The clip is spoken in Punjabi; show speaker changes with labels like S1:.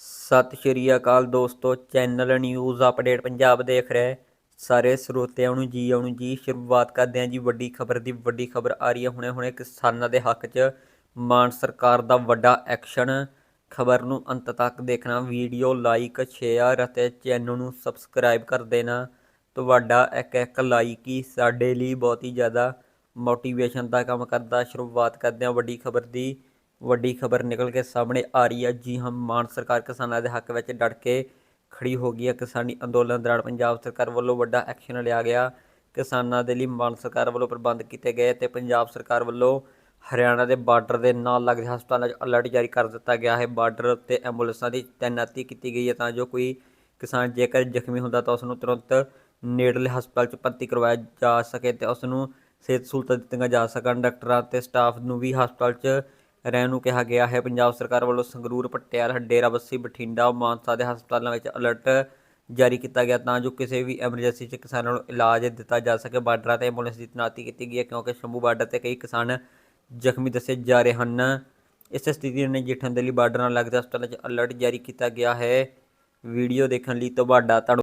S1: ਸਤਿ ਸ਼੍ਰੀ ਅਕਾਲ ਦੋਸਤੋ, ਚੈਨਲ ਨਿਊਜ਼ ਅਪਡੇਟ ਪੰਜਾਬ ਦੇਖ ਰਹੇ ਸਾਰੇ ਸਰੋਤਿਆਂ ਨੂੰ ਜੀ, ਆਉਣ ਜੀ, ਸ਼ੁਰੂਆਤ ਕਰਦੇ ਹਾਂ ਜੀ ਵੱਡੀ ਖਬਰ ਦੀ। ਵੱਡੀ ਖਬਰ ਆ ਰਹੀ ਹੈ ਹੁਣੇ ਹੁਣੇ ਕਿਸਾਨਾਂ ਦੇ ਹੱਕ 'ਚ। ਮਾਨ ਸਰਕਾਰ ਦਾ ਵੱਡਾ ਐਕਸ਼ਨ। ਖਬਰ ਨੂੰ ਅੰਤ ਤੱਕ ਦੇਖਣਾ, ਵੀਡੀਓ ਲਾਈਕ, ਸ਼ੇਅਰ ਅਤੇ ਚੈਨਲ ਨੂੰ ਸਬਸਕ੍ਰਾਈਬ ਕਰ ਦੇਣਾ। ਤੁਹਾਡਾ ਇੱਕ ਇੱਕ ਲਾਈਕ ਹੀ ਸਾਡੇ ਲਈ ਬਹੁਤ ਹੀ ਜ਼ਿਆਦਾ ਮੋਟੀਵੇਸ਼ਨ ਦਾ ਕੰਮ ਕਰਦਾ। ਸ਼ੁਰੂਆਤ ਕਰਦੇ ਹਾਂ ਵੱਡੀ ਖਬਰ ਦੀ। ਵੱਡੀ ਖਬਰ ਨਿਕਲ ਕੇ ਸਾਹਮਣੇ ਆ ਰਹੀ ਹੈ। ਜੀ ਹਾਂ, ਮਾਨ ਸਰਕਾਰ ਕਿਸਾਨਾਂ ਦੇ ਹੱਕ ਵਿੱਚ ਡਟ ਕੇ ਖੜੀ ਹੋ ਗਈ ਹੈ। ਕਿਸਾਨੀ ਅੰਦੋਲਨ ਦੌਰਾਨ ਪੰਜਾਬ ਸਰਕਾਰ ਵੱਲੋਂ ਵੱਡਾ ਐਕਸ਼ਨ ਲਿਆ ਗਿਆ। ਕਿਸਾਨਾਂ ਦੇ ਲਈ ਮਾਨ ਸਰਕਾਰ ਵੱਲੋਂ ਪ੍ਰਬੰਧ ਕੀਤੇ ਗਏ ਤੇ ਪੰਜਾਬ ਸਰਕਾਰ ਵੱਲੋਂ ਹਰਿਆਣਾ ਦੇ ਬਾਰਡਰ ਦੇ ਨਾਲ ਲੱਗਦੇ ਹਸਪਤਾਲਾਂ 'ਚ ਅਲਰਟ ਜਾਰੀ ਕਰ ਦਿੱਤਾ ਗਿਆ ਹੈ। ਬਾਰਡਰ ਉੱਤੇ ਐਂਬੂਲੈਂਸਾਂ ਦੀ ਤੈਨਾਤੀ ਕੀਤੀ ਗਈ ਹੈ ਤਾਂ ਜੋ ਕੋਈ ਕਿਸਾਨ ਜੇਕਰ ਜ਼ਖਮੀ ਹੁੰਦਾ ਤਾਂ ਉਸ ਨੂੰ ਤੁਰੰਤ ਨੇੜਲੇ ਹਸਪਤਾਲ 'ਚ ਭਰਤੀ ਕਰਵਾਇਆ ਜਾ ਸਕੇ ਤੇ ਉਸ ਨੂੰ ਸਿਹਤ ਸਹੂਲਤਾਂ ਦਿੱਤੀਆਂ ਜਾ ਸਕਣ। ਡਾਕਟਰਾਂ ਤੇ ਸਟਾਫ ਨੂੰ ਵੀ ਹਸਪਤਾਲ 'ਚ ਰਹਿਣ ਨੂੰ ਕਿਹਾ ਗਿਆ ਹੈ। ਪੰਜਾਬ ਸਰਕਾਰ ਵੱਲੋਂ ਸੰਗਰੂਰ, ਪਟਿਆਲਾ ਡੇਰਾਬੱਸੀ ਬਠਿੰਡਾ, ਮਾਨਸਾ ਦੇ ਹਸਪਤਾਲਾਂ ਵਿੱਚ ਅਲਰਟ ਜਾਰੀ ਕੀਤਾ ਗਿਆ ਤਾਂ ਜੋ ਕਿਸੇ ਵੀ ਐਮਰਜੈਂਸੀ 'ਚ ਕਿਸਾਨਾਂ ਨੂੰ ਇਲਾਜ ਦਿੱਤਾ ਜਾ ਸਕੇ। ਬਾਰਡਰਾਂ ਤੇ ਐਂਬੂਲੈਂਸ ਦੀ ਤੈਨਾਤੀ ਕੀਤੀ ਗਈ ਹੈ ਕਿਉਂਕਿ ਸ਼ੰਭੂ ਬਾਰਡਰ ਤੇ ਕਈ ਕਿਸਾਨ ਜ਼ਖਮੀ ਦੱਸੇ ਜਾ ਰਹੇ ਹਨ। ਇਸ ਸਥਿਤੀ ਨੇ ਨਜਿੱਠਣ ਦੇ ਲਈ ਬਾਰਡਰ ਨਾਲ ਲੱਗਦੇ ਹਸਪਤਾਲਾਂ 'ਚ ਅਲਰਟ ਜਾਰੀ ਕੀਤਾ ਗਿਆ ਹੈ। ਵੀਡੀਓ ਦੇਖਣ ਲਈ ਤੁਹਾਡਾ ਧੰਨ